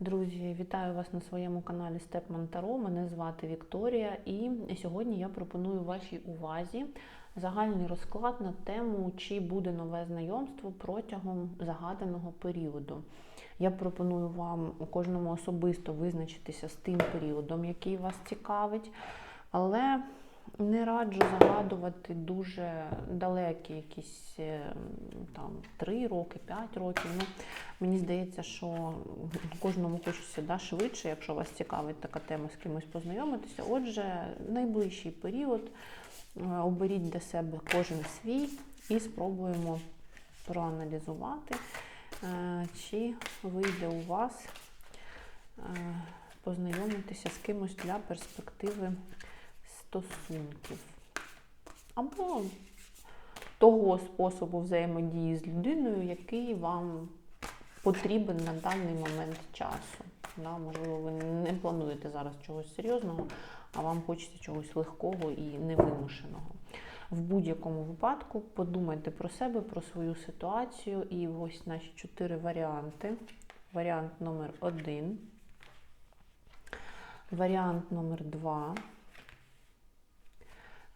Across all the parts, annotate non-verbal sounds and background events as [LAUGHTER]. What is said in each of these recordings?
Друзі, вітаю вас на своєму каналі Степман Таро. Мене звати Вікторія, і сьогодні я пропоную вашій увазі загальний розклад на тему, чи буде нове знайомство протягом загаданого періоду. Я пропоную вам кожному особисто визначитися з тим періодом, який вас цікавить, але не раджу загадувати дуже далекі якісь е, там 3 роки, 5 років. Ну, мені здається, що кожному хочеться да, швидше, якщо вас цікавить така тема з кимось познайомитися. Отже, найближчий період е, оберіть для себе кожен свій і спробуємо проаналізувати, е, чи вийде у вас познайомитися з кимось для перспективи стосунків. Або того способу взаємодії з людиною, який вам потрібен на даний момент часу. Да, можливо, ви не плануєте зараз чогось серйозного, а вам хочеться чогось легкого і невимушеного. В будь-якому випадку подумайте про себе, про свою ситуацію. І ось наші чотири варіанти. Варіант номер один, варіант номер два,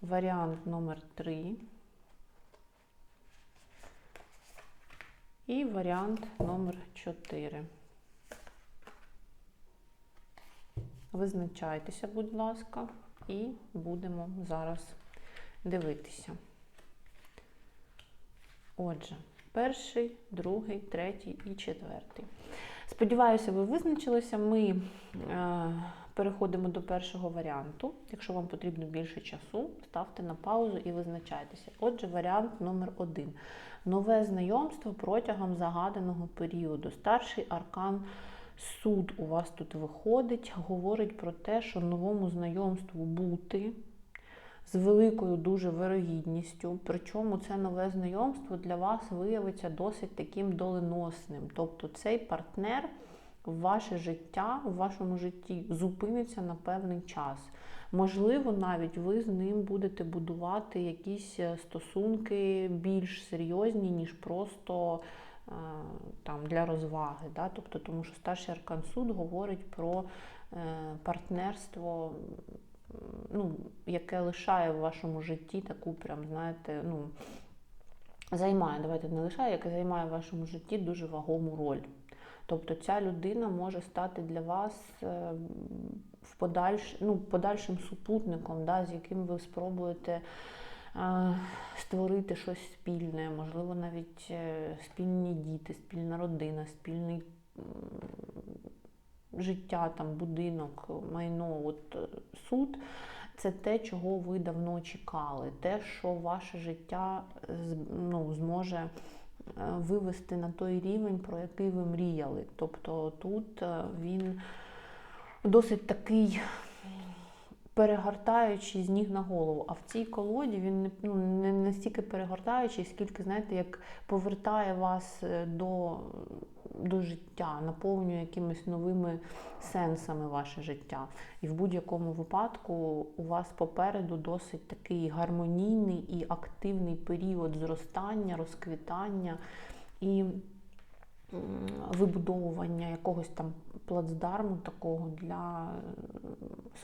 варіант номер три і варіант номер 4. Визначайтеся, будь ласка, і будемо зараз дивитися. Отже, перший, другий, третій і четвертий. Сподіваюся, ви визначилися. Ми е, переходимо до першого варіанту. Якщо вам потрібно більше часу, ставте на паузу і визначайтеся. Отже, варіант номер один. Нове знайомство протягом загаданого періоду. Старший аркан суд у вас тут виходить, говорить про те, що новому знайомству бути з великою дуже вирогідністю. Причому це нове знайомство для вас виявиться досить таким доленосним. Тобто цей партнер ваше життя, в вашому житті зупиниться на певний час. Можливо, навіть ви з ним будете будувати якісь е, стосунки більш серйозні, ніж просто е, там для розваги. Да? Тобто, тому що старший аркан суд говорить про е, партнерство, ну, яке лишає в вашому житті таку, прям, знаєте, ну, займає, давайте не лишає, яке займає в вашому житті дуже вагому роль. Тобто ця людина може стати для вас в подальш, ну, подальшим супутником, да, з яким ви спробуєте е, створити щось спільне, можливо, навіть е, спільні діти, спільна родина, спільний е, життя, там, будинок, майно, от е, суд. Це те, чого ви давно чекали, те, що ваше життя ну, зможе е, вивести на той рівень, про який ви мріяли. Тобто тут е, він досить такий перегортаючий з ніг на голову. А в цій колоді він не, ну, не настільки перегортаючий, скільки, знаєте, як повертає вас е, до до життя, наповнює якимись новими сенсами ваше життя. І в будь-якому випадку у вас попереду досить такий гармонійний і активний період зростання, розквітання. І вибудовування якогось там плацдарму такого для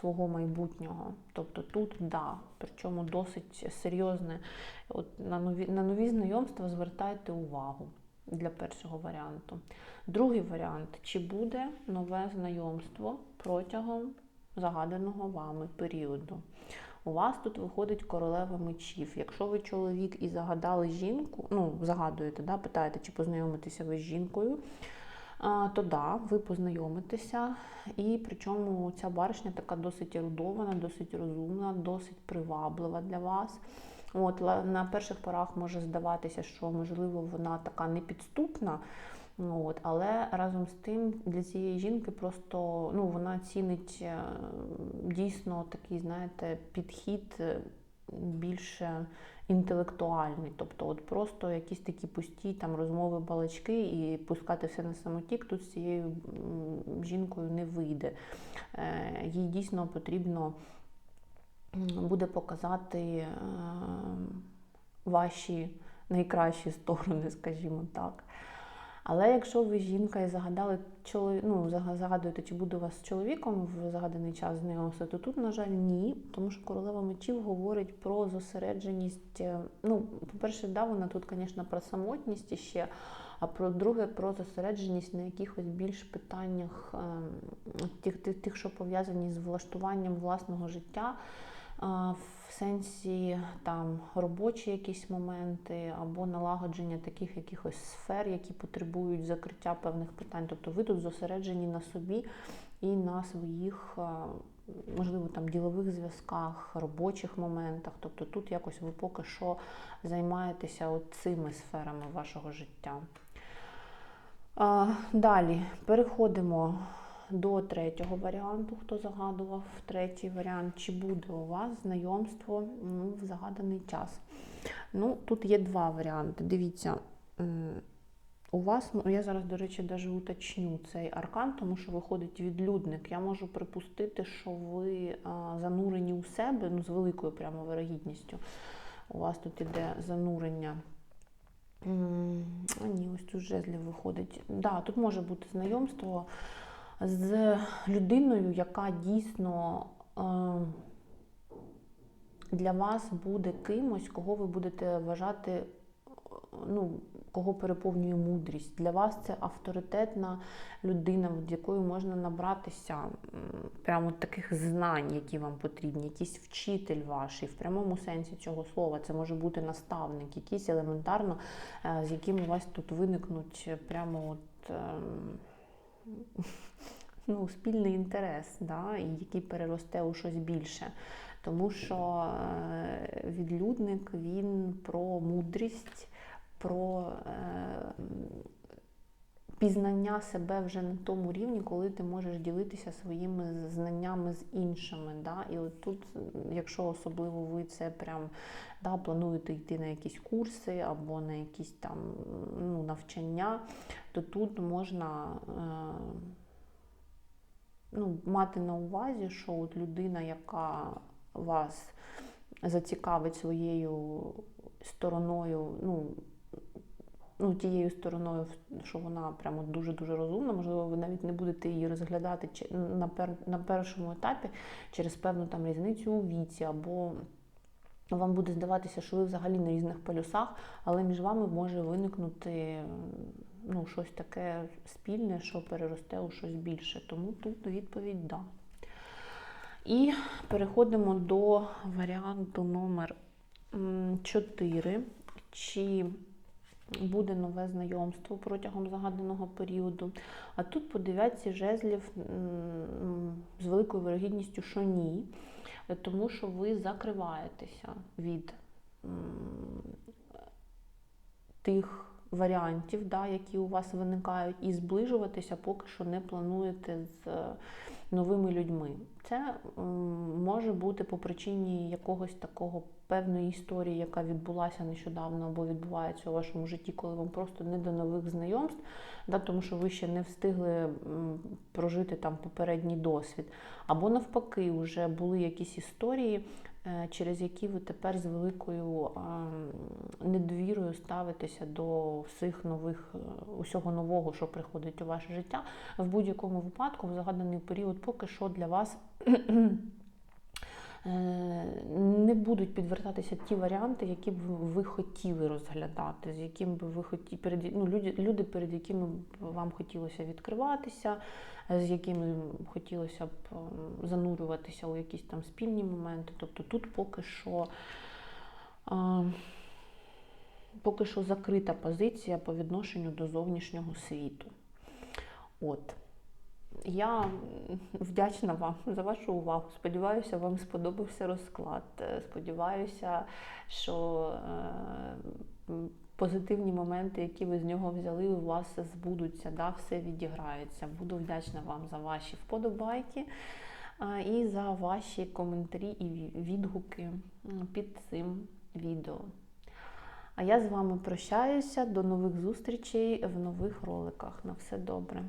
свого майбутнього. Тобто тут да, причому досить серйозне. От На нові, на нові знайомства звертайте увагу для першого варіанту. Другий варіант чи буде нове знайомство протягом загаданого вами періоду. У вас тут виходить королева мечів. Якщо ви чоловік і загадали жінку, ну, загадуєте, да, питаєте, чи познайомитеся ви з жінкою, то да, ви познайомитеся. І причому ця баришня така досить ерудована, досить розумна, досить приваблива для вас. От, На перших порах може здаватися, що, можливо, вона така непідступна. От, Але разом з тим для цієї жінки просто ну, вона цінить е, дійсно такий, знаєте, підхід е, більше інтелектуальний. Тобто, от просто якісь такі пусті там розмови, балачки і пускати все на самотік тут з цією жінкою не вийде. Е, їй дійсно потрібно буде показати ваші найкращі сторони, скажімо так. Але якщо ви жінка і загадали ну, загадуєте, чи буде у вас з чоловіком в загаданий час знайомства, то тут, на жаль, ні, тому що королева мечів говорить про зосередженість. е, Ну, по-перше, да, вона тут, звісно, про самотність іще, а про друге про зосередженість на якихось більш питаннях, ем, тих, тих, тих що пов'язані з влаштуванням власного життя. В сенсі там робочі якісь моменти або налагодження таких якихось сфер, які потребують закриття певних питань. Тобто ви тут зосереджені на собі і на своїх, можливо, там ділових зв'язках, робочих моментах. Тобто тут якось ви поки що займаєтеся цими сферами вашого життя. Далі переходимо до третього варіанту, хто загадував третій варіант, чи буде у вас знайомство ну, в загаданий час. Ну, тут є два варіанти. Дивіться, у вас, ну, я зараз, до речі, навіть уточню цей аркан, тому що виходить відлюдник. Я можу припустити, що ви занурені у себе, ну, з великою прямо вирогідністю. У вас тут іде занурення. А ні, ось тут жезлів виходить. Да, тут може бути знайомство з людиною, яка дійсно е, для вас буде кимось, кого ви будете вважати, е, ну, кого переповнює мудрість. Для вас це авторитетна людина, від якої можна набратися прямо таких знань, які вам потрібні, якийсь вчитель ваш, в прямому сенсі цього слова. Це може бути наставник, якийсь елементарно, е, з яким у вас тут виникнуть прямо от. [LAUGHS] ну, спільний інтерес, да, який переросте у щось більше. Тому що е, відлюдник він про мудрість, про е, пізнання себе вже на тому рівні, коли ти можеш ділитися своїми знаннями з іншими. Да? І от тут, якщо особливо ви це прям да, плануєте йти на якісь курси або на якісь там ну, навчання, то тут можна. Е, ну, мати на увазі, що от людина, яка вас зацікавить своєю стороною, ну, ну, тією стороною, що вона прямо дуже-дуже розумна, можливо, ви навіть не будете її розглядати на, пер, на першому етапі через певну там різницю у віці, або вам буде здаватися, що ви взагалі на різних полюсах, але між вами може виникнути ну, щось таке спільне, що переросте у щось більше. Тому тут відповідь да. І переходимо до варіанту номер 4. Чи буде нове знайомство протягом загаданого періоду? А тут по дев'ятці жезлів з великою вирогідністю, що ні, тому що ви закриваєтеся від тих варіантів, да, які у вас виникають, і зближуватися поки що не плануєте з е, новими людьми. Це може бути по причині якогось такого певної історії, яка відбулася нещодавно або відбувається у вашому житті, коли вам просто не до нових знайомств, да, тому що ви ще не встигли прожити там попередній досвід. Або навпаки, вже були якісь історії, через які ви тепер з великою а, недовірою ставитеся до всіх нових, е, усього нового, що приходить у ваше життя. В будь-якому випадку, в загаданий період, поки що для вас. [CLEARS THROAT] будуть підвертатися ті варіанти, які б ви хотіли розглядати, з яким би ви хотіли перед ну, люди, люди, перед якими б вам хотілося відкриватися, з якими хотілося б ем, занурюватися у якісь там спільні моменти. Тобто тут поки що. а, Поки що закрита позиція по відношенню до зовнішнього світу. От. Я вдячна вам за вашу увагу. Сподіваюся, вам сподобався розклад. Е, Сподіваюся, що е, позитивні моменти, які ви з нього взяли, у вас збудуться, да, все відіграється. Буду вдячна вам за ваші вподобайки і за ваші коментарі і відгуки під цим відео. А я з вами прощаюся. До нових зустрічей в нових роликах. На все добре.